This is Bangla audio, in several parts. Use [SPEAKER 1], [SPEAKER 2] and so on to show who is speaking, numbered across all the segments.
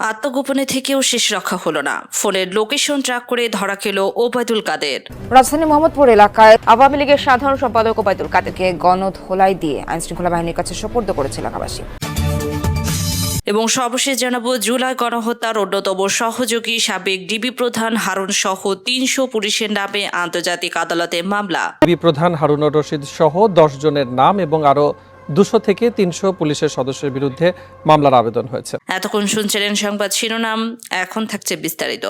[SPEAKER 1] আত্মগোপনে থেকেও শেষ রক্ষা হলো না। ফোনের লোকেশন ট্র্যাক করে ধরা খেল ওবায়দুল কাদের।
[SPEAKER 2] রাজধানী মোহাম্মদপুর এলাকায় আওয়ামী লীগের সাধারণ সম্পাদক ওবায়দুল কাদেরকে গণধোলাই দিয়ে আইনশৃঙ্খলা বাহিনীর কাছে সোপর্দ করেছে এলাকাবাসী।
[SPEAKER 1] এবং সর্বশেষ জানাব জুলাই গণহত্যার অন্যতম সহযোগী সাবেক ডিবি প্রধান হারুন সহ তিনশো পুলিশের নামে আন্তর্জাতিক আদালতে মামলা।
[SPEAKER 3] ডিবি প্রধান হারুনুর রশিদ সহ দশ জনের নাম এবং আরও দুশো থেকে তিনশো পুলিশের সদস্যের বিরুদ্ধে মামলার আবেদন হয়েছে।
[SPEAKER 1] এতক্ষণ শুনছিলেন সংবাদ শিরোনাম এখন থাকছে বিস্তারিত।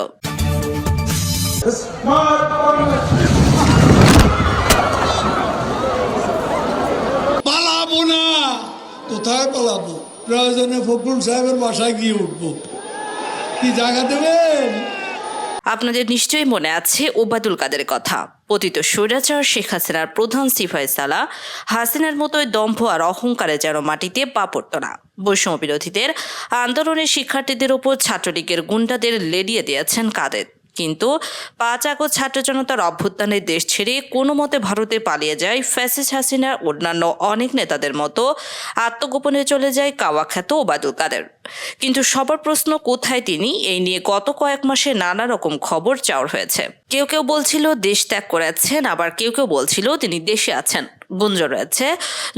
[SPEAKER 4] পালাবো না। কোথায় পালাবো? প্রয়োজনে ফখরুল সাহেবের বাসায় গিয়ে উঠবো। কি জায়গা দেবেন?
[SPEAKER 1] আপনাদের নিশ্চয়ই মনে আছে ওবাদুল কাদের কথা। পতিত স্বৈরাচার, শেখ হাসিনার প্রধান সিফাই সালা, হাসিনার মতোই দম্ভ আর অহংকারে যেন মাটিতে পা পড়ত না। বৈষম্য বিরোধীদের আন্দোলনের শিক্ষার্থীদের ওপর ছাত্রলীগের গুন্ডাদের লেড়িয়ে দিয়েছেন কাদের। কিন্তু পাঁচ আগস্ট ছাত্র জনতার অভ্যুত্থানের দেশ ছেড়ে কোনো মতে ভারতে পালিয়ে যায় ফ্যাসিস হাসিনার অন্যান্য অনেক নেতাদের মতো। আত্মগোপনে চলে যায় কাওয়াখ্যাত ওবায়দুল কাদের। কিন্তু সবার প্রশ্ন, কোথায় তিনি? এই নিয়ে গত কয়েক মাসে নানা রকম খবর চাওয়ার হয়েছে। কেউ কেউ বলছিল, দেশ ত্যাগ করেছেন, আবার কেউ কেউ বলছিল, তিনি দেশে আছেন। গুঞ্জন রয়েছে,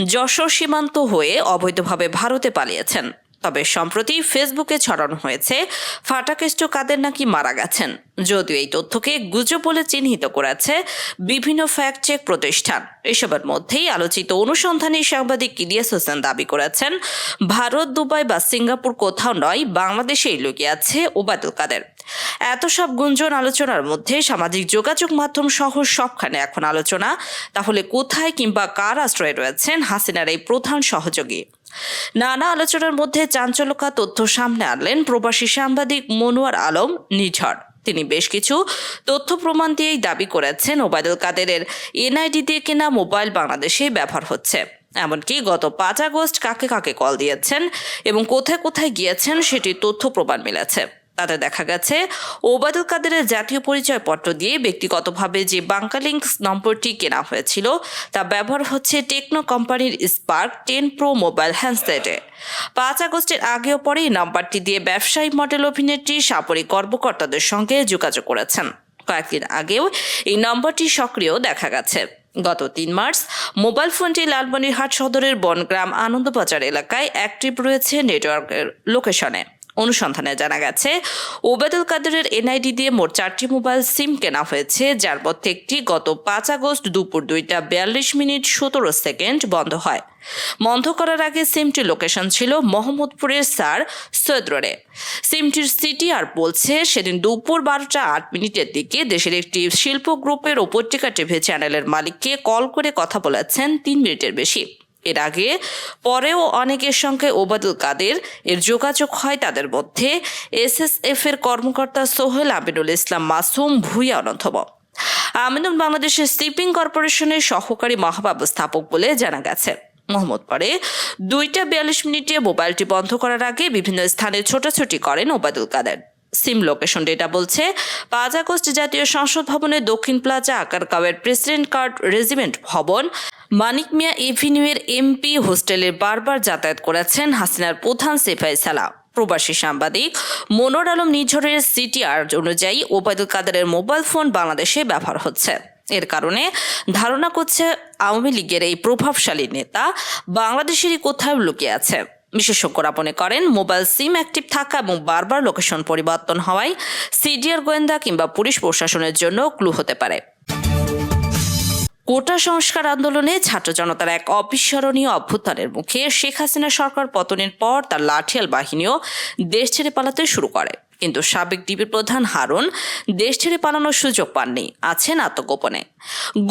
[SPEAKER 1] যশোর সীমান্ত হয়ে অবৈধভাবে ভারতে পালিয়েছেন। তবে সম্প্রতি ফেসবুকে ছড়ানো হয়েছে, ফাটাকেষ্ট কাদের নাকি মারা গেছেন? যদিও এই তথ্যকে গুজব বলে চিহ্নিত করেছে বিভিন্ন ফ্যাক্ট চেক প্রতিষ্ঠান। এসবের মধ্যেই আলোচিত অনুসন্ধানী সাংবাদিক ইলিয়াস হোসেন দাবি করেছেন, ভারত, দুবাই বা সিঙ্গাপুর কোথাও নয়, বাংলাদেশেই লুকিয়ে আছে ওবায়দুল কাদের। এত সব গুঞ্জন আলোচনার মধ্যে সামাজিক যোগাযোগ মাধ্যম সহ সবখানে এখন আলোচনা। তাহলে কোথায় কিংবা কার আশ্রয়ে রয়েছেন হাসিনার এই প্রধান সহযোগী? নানা আলোচনার মধ্যে চাঞ্চল্যকা তথ্য সামনে আনলেন প্রবাসী সাংবাদিক মনোয়ার আলম নিঝর। তিনি বেশ কিছু তথ্য প্রমাণ দিয়েই দাবি করেছেন ওবায়দুল কাদেরের এনআইডি দিয়ে কেনা মোবাইল বাংলাদেশে ব্যবহার হচ্ছে। এমনকি গত পাঁচ আগস্ট কাকে কাকে কল দিয়েছেন এবং কোথায় কোথায় গিয়েছেন সেটি তথ্য প্রমাণ মিলেছে। তাতে দেখা গেছে, ওবায়দুল কাদেরের জাতীয় পরিচয়পত্র দিয়ে ব্যক্তিগতভাবে যে বাংকালিংস নম্বরটি কেনা হয়েছিল, তা ব্যবহার হচ্ছে টেকনো কোম্পানির স্পার্ক টেন প্রো মোবাইল হ্যান্ডসেটে পাঁচ আগস্টের আগেও পরে এই নাম্বারটি দিয়ে ব্যবসায়ী মডেল অভিনেত্রী সাপরিক কর্মকর্তাদের সঙ্গে যোগাযোগ করেছেন। কয়েকদিন আগেও এই নম্বরটি সক্রিয় দেখা গেছে। গত তিন মার্চ, মোবাইল ফোনটি লালমনিরহাট সদরের বনগ্রাম আনন্দবাজার এলাকায় অ্যাক্টিভ রয়েছে নেটওয়ার্কের লোকেশনে অনুসন্ধানে জানা গেছে ওবেদুল কাদেরের এনআইডি দিয়ে মোট চারটি মোবাইল সিম কেনা হয়েছে, যার মধ্যে একটি গত পাঁচ আগস্ট দুপুর দুইটা বিয়াল্লিশ মিনিট সতেরো সেকেন্ড বন্ধ হয়। বন্ধ করার আগে সিমটির লোকেশন ছিল মোহাম্মদপুরের স্যার সৈয়দ রোডে। সিমটির সিটি আর বলছে, সেদিন দুপুর বারোটা আট মিনিটের দিকে দেশের একটি শিল্প গ্রুপের ওপরটিকা টিভি চ্যানেলের মালিককে কল করে কথা বলেছেন তিন মিনিটের বেশি। এর আগে। পরেও অনেকের সঙ্গে ওবাদুল কাদের এর যোগাযোগ হয় তাদের মধ্যে। এসএসএফ এর কর্মকর্তা সোহেল আমিনুল ইসলাম মাসুম ভুইয়া অনন্তম আমিনুল বাংলাদেশের শিপিং কর্পোরেশনের সহকারী মহাব্যবস্থাপক বলে জানা গেছে। মোহাম্মদ পরে দুইটা বিয়াল্লিশ মিনিটে মোবাইলটি বন্ধ করার আগে বিভিন্ন স্থানে ছোটাছুটি করেন Obaidul Quader. SIM location data বলছে, পাঁচ আগস্ট জাতীয় সংসদ ভবনের দক্ষিণ প্লাজা আকারগাঁওয়ের প্রেসিডেন্ট কার্ড রেজিমেন্ট ভবন। মানিক মিয়া এভিনিউয়ের এমপি হোস্টেলে বারবার যাতায়াত করেছেন হাসিনার প্রধান সেফাই সালা প্রবাসী সাংবাদিক মনোর আলম নিঝরের সিটিআর অনুযায়ী ওবায়দুল কাদেরের মোবাইল ফোন বাংলাদেশে ব্যবহার হচ্ছে। এর কারণে ধারণা করছে আওয়ামী লীগের এই প্রভাবশালী নেতা বাংলাদেশেরই কোথাও লুকিয়ে আছে। বিশেষজ্ঞরা মনে করেন মোবাইল সিম অ্যাক্টিভ থাকা এবং বারবার লোকেশন পরিবর্তন হওয়ায় সিডিআর গোয়েন্দা কিংবা পুলিশ প্রশাসনের জন্য ক্লু হতে পারে। কোটা সংস্কার আন্দোলনে ছাত্র জনতার এক অবিস্মরণীয় অভ্যুত্থানের মুখে শেখ হাসিনা সরকার পতনের পর তার লাঠিয়াল বাহিনীও দেশ ছেড়ে পালাতে শুরু করে। কিন্তু সাবেক ডিবির প্রধান হারুন দেশ ছেড়ে পালানোর সুযোগ পাননি, আছেন আত্মগোপনে।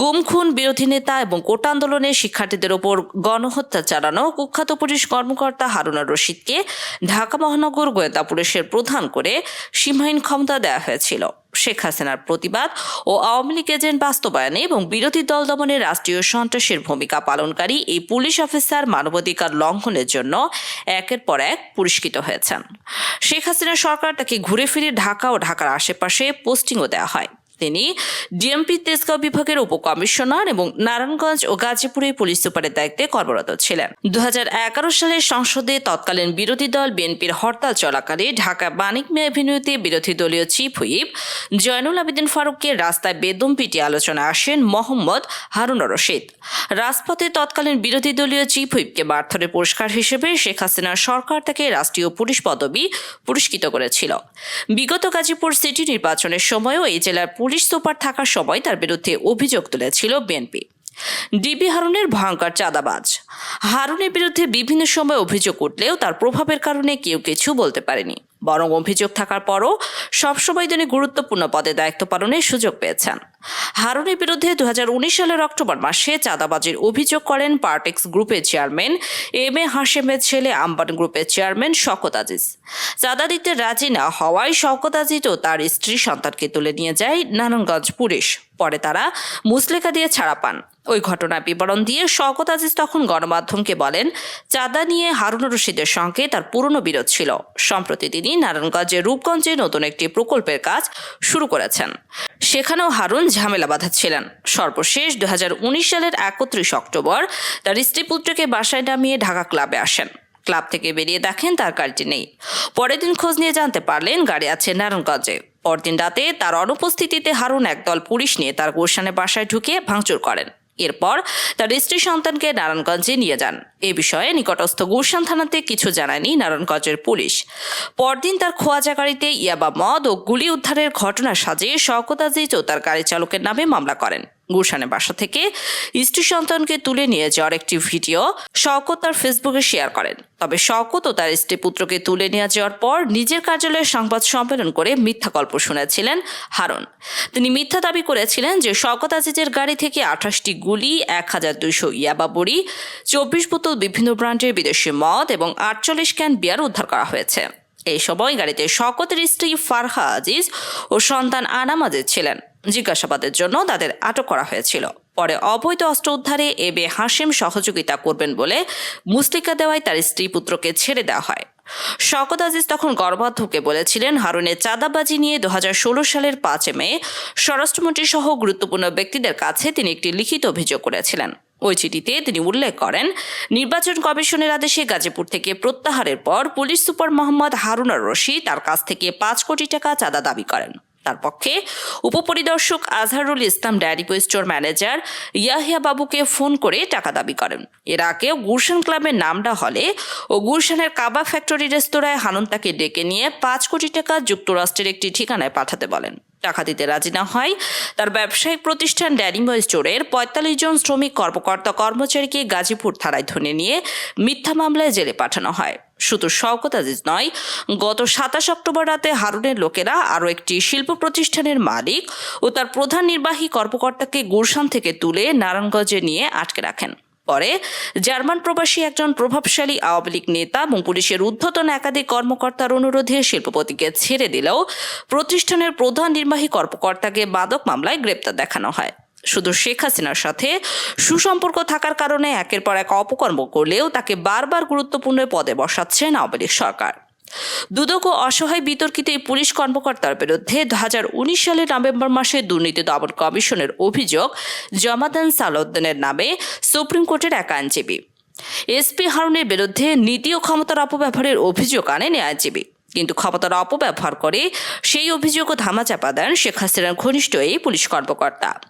[SPEAKER 1] গুম খুন বিরোধী নেতা এবং কোটা আন্দোলনে শিক্ষার্থীদের ওপর গণহত্যা চালানো কুখ্যাত পুলিশ কর্মকর্তা হারুনার রশিদকে ঢাকা মহানগর গোয়েন্দা পুলিশের প্রধান করে সীমাহীন ক্ষমতা দেওয়া হয়েছিল। শেখ হাসিনার প্রতিবাদ ও আওয়ামী লীগ এজেন্ট বাস্তবায়নে এবং বিরোধী দল দমনে রাষ্ট্রীয় সন্ত্রাসের ভূমিকা পালনকারী এই পুলিশ অফিসার মানবাধিকার লঙ্ঘনের জন্য একের পর এক পুরস্কৃত হয়েছেন। শেখ হাসিনা সরকার তাকে ঘুরে ফিরে ঢাকা ও ঢাকার আশেপাশে পোস্টিংও দেওয়া হয়। তিনি ডিএমপি তেজগাঁও বিভাগের উপকমিশনার এবং নারায়ণগঞ্জ ও গাজীপুরে পুলিশ সুপারের দায়িত্বে কর্মরত ছিলেন। দু সালে সংসদে তৎকালীন বিরোধী দল বিএনপির হরতাল চলাকালে ঢাকা মানিক মে অ্যাভিনিউতে বিরোধী দলীয় চিফ হুইপ, জয়নুল আবেদিন ফারুককে রাস্তায় বেদম পিটিয়ে আলোচনায় আসেন মোহাম্মদ হারুন রশিদ। রাজপথে তৎকালীন বিরোধী দলীয় চিফ হুইপকে মারধরের পুরস্কার হিসেবে শেখ হাসিনার সরকার তাকে রাষ্ট্রীয় পুলিশ পদবি পুরস্কৃত করেছিল। বিগত গাজীপুর সিটি নির্বাচনের সময়ও এই জেলার সুপার থাকার সময় তার বিরুদ্ধে অভিযোগ তুলেছিল বিএনপি। ডিবি হারুনের ভয়ঙ্কর চাঁদাবাজ। হারুনের বিরুদ্ধে বিভিন্ন সময় অভিযোগ উঠলেও তার প্রভাবের কারণে কেউ কিছু বলতে পারেনি। বরং অভিযোগ থাকার পরও সবসময় তিনি গুরুত্বপূর্ণ পদে দায়িত্ব পালনের সুযোগ পেয়েছেন। হারুনের বিরুদ্ধে দু হাজার উনিশ সালের অক্টোবর মাসে চাঁদাবাজির অভিযোগ করেন পার্টেক্স গ্রুপের চেয়ারম্যান এম এ হাশেমের ছেলে আম্বান গ্রুপের চেয়ারম্যান শকত আজিজ। চাঁদা দিতে রাজি না হওয়ায় শওকত আজিজ ও তার স্ত্রী সন্তানকে তুলে নিয়ে যায় নারায়ণগঞ্জ পুলিশ। পরে তারা মুসলেখা দিয়ে ছাড়া পান। ওই ঘটনার বিবরণ দিয়ে শওকত আজিজ তখন গণমাধ্যমকে বলেন, চাঁদা নিয়ে হারুন রশিদের সঙ্গে তার পুরনো বিরোধ ছিল। সম্প্রতি তিনি নারায়ণগঞ্জের রূপগঞ্জে নতুন একটি প্রকল্পের কাজ শুরু করেছেন। সেখানেও হারুন ঝামেলা বাঁধাচ্ছিলেন। সর্বশেষ দু হাজার উনিশ সালের একত্রিশ অক্টোবর তার স্ত্রী পুত্রকে বাসায় নামিয়ে ঢাকা ক্লাবে আসেন। ক্লাব থেকে বেরিয়ে দেখেন তার গাড়িটি নেই। পরের দিন খোঁজ নিয়ে জানতে পারলেন গাড়ি আছে নারায়ণগঞ্জে। পরদিন রাতে তার অনুপস্থিতিতে হারুন একদল পুলিশ নিয়ে তার গোসানে বাসায় ঢুকে ভাঙচুর করেন। এরপর তার স্ত্রী সন্তানকে নারায়ণগঞ্জে নিয়ে যান। এ বিষয়ে নিকটস্থ গুলশান থানাতে কিছু জানায়নি নারায়ণগঞ্জের পুলিশ। পরদিন তার খোয়াজা গাড়িতে ইয়াবা মদ ও গুলি উদ্ধারের ঘটনা সাজিয়ে শওকত আজিজ ও তার গাড়ি চালকের নামে মামলা করেন। গুলশানের বাসা থেকে স্ত্রী সন্তানকে তুলে নিয়ে যাওয়ার একটি ভিডিও শওকত তার ফেসবুকে শেয়ার করেন। তবে শওকত ও তার স্ত্রী পুত্রকে তুলে নিয়ে যাওয়ার পর নিজের কার্যালয়ে সংবাদ সম্মেলন করে মিথ্যা গল্প শুনেছিলেন হারুন। তিনি মিথ্যা দাবি করেছিলেন যে শওকত আজিজের গাড়ি থেকে আঠাশটি গুলি, এক হাজার দুইশো ইয়াবা বড়ি, চব্বিশ বোতল বিভিন্ন ব্র্যান্ডের বিদেশি মদ এবং আটচল্লিশ ক্যান বিয়ার উদ্ধার করা হয়েছে। এই সময় গাড়িতে শওকতের স্ত্রী ফারহা আজিজ ও সন্তান আনাম আজিজ ছিলেন। জিজ্ঞাসাবাদের জন্য তাদের আটক করা হয়েছিল। পরে অবৈধ অস্ত্র উদ্ধারে এ বে হাসিম সহযোগিতা করবেন বলে মুস্তিকা দেওয়ায় তার স্ত্রী পুত্রকে ছেড়ে দেওয়া হয়। শওকত আজিজ তখন গর্বাধ্যকে বলেছিলেন, হারুনের চাঁদাবাজি নিয়ে দু হাজার ষোলো সালের পাঁচে মে স্বরাষ্ট্রমন্ত্রী সহ গুরুত্বপূর্ণ ব্যক্তিদের কাছে তিনি একটি লিখিত অভিযোগ করেছিলেন। ওই চিঠিতে তিনি উল্লেখ করেন, নির্বাচন কমিশনের আদেশে গাজীপুর থেকে প্রত্যাহারের পর পুলিশ সুপার মোহাম্মদ হারুনার রশিদ তার কাছ থেকে পাঁচ কোটি টাকা চাঁদা দাবি করেন। তার পক্ষে উপপরিদর্শক Azharul Islam diary store manager Yahiya বাবুকে ফোন করে টাকা দাবি করেন। এর আগেও গুলশান ক্লাবের নামডা হলে ও গুলশানের কাবা ফ্যাক্টরি রেস্তোরাঁয় হানুন তাকে ডেকে নিয়ে পাঁচ কোটি টাকা যুক্তরাষ্ট্রের একটি ঠিকানায় পাঠাতে বলেন। টাকা দিতে রাজি না হয় তার ব্যবসায়িক প্রতিষ্ঠান ড্যারিমো স্টোরের পঁয়তাল্লিশ জন শ্রমিক কর্মকর্তা কর্মচারীকে গাজীপুর থানায় ধরে নিয়ে মিথ্যা মামলায় জেলে পাঠানো হয়। শুধু শওকত আজিজ নয়, গত সাতাশ অক্টোবর রাতে হারুনের লোকেরা আরও একটি শিল্প প্রতিষ্ঠানের মালিক ও তার প্রধান নির্বাহী কর্মকর্তাকে গুলশান থেকে তুলে নারায়ণগঞ্জে নিয়ে আটকে রাখেন। পরে জার্মান প্রবাসী একজন প্রভাবশালী আওয়ামী লীগ নেতা এবং পুলিশের ঊর্ধ্বতন একাধিক কর্মকর্তার অনুরোধে শিল্পপতিকে ছেড়ে দিলেও প্রতিষ্ঠানের প্রধান নির্বাহী কর্মকর্তাকে মাদক মামলায় গ্রেপ্তার দেখানো হয়। শুধু শেখ হাসিনার সাথে সুসম্পর্ক থাকার কারণে একের পর এক অপকর্ম করলেও তাকে বারবার গুরুত্বপূর্ণ পদে বসাচ্ছেন আওয়ামী লীগ সরকার। দুদক ও অসহায় বিতর্কিত এই পুলিশ কর্মকর্তার বিরুদ্ধে দু হাজার উনিশ সালের নভেম্বর মাসে দুর্নীতি দমন কমিশনের অভিযোগ জমা দেন সালাউদ্দিনের নামে সুপ্রিম কোর্টের এক আইনজীবী। এসপি হারুনের বিরুদ্ধে নীতি ও ক্ষমতার অপব্যবহারের অভিযোগ আনেন আইনজীবী। কিন্তু ক্ষমতার অপব্যবহার করে সেই অভিযোগও ধামাচাপা দেন শেখ হাসিনার ঘনিষ্ঠ এই পুলিশ কর্মকর্তা।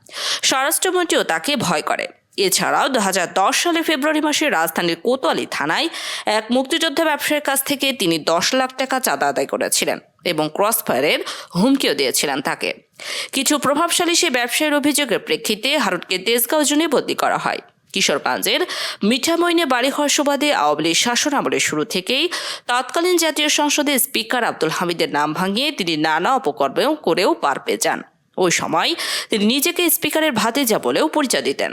[SPEAKER 1] স্বরাষ্ট্রমন্ত্রীও তাকে ভয় করে। এছাড়াও দু হাজার দশ সালে ফেব্রুয়ারি মাসে রাজধানীর কোতোয়ালি থানায় এক মুক্তিযোদ্ধা ব্যবসায়ীর কাছ থেকে তিনি দশ লাখ টাকা চাঁদা আদায় করেছিলেন এবং ক্রস ফায়ারের হুমকিও দিয়েছিলেন তাকে। কিছু প্রভাবশালী সে ব্যবসায়ীর অভিযোগের প্রেক্ষিতে হারুনকে তেজগাঁও জুনে বদলি করা হয়। কিশোরগঞ্জের মিঠামইনে বাড়ি হওয়ার সুবাদে আওয়ামী লীগ শাসন আমলের শুরু থেকেই তৎকালীন জাতীয় সংসদের স্পিকার আব্দুল হামিদের নাম ভাঙিয়ে তিনি নানা অপকর্মেও করেও পার পেয়ে যান। ওই সময় তিনি নিজেকে স্পিকারের ভাতিজা বলেও পরিচয় দিতেন।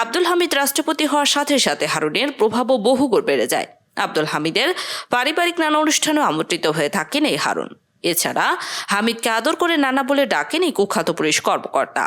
[SPEAKER 1] আব্দুল হামিদ রাষ্ট্রপতি হওয়ার সাথে সাথে হারুনের প্রভাবও বহুগুণ বেড়ে যায়। আব্দুল হামিদের পারিবারিক নানা অনুষ্ঠানেও আমন্ত্রিত হয়ে থাকেন এই হারুন। এছাড়া হামিদকে আদর করে নানা বলে ডাকেন এই কুখ্যাত পুলিশ কর্মকর্তা।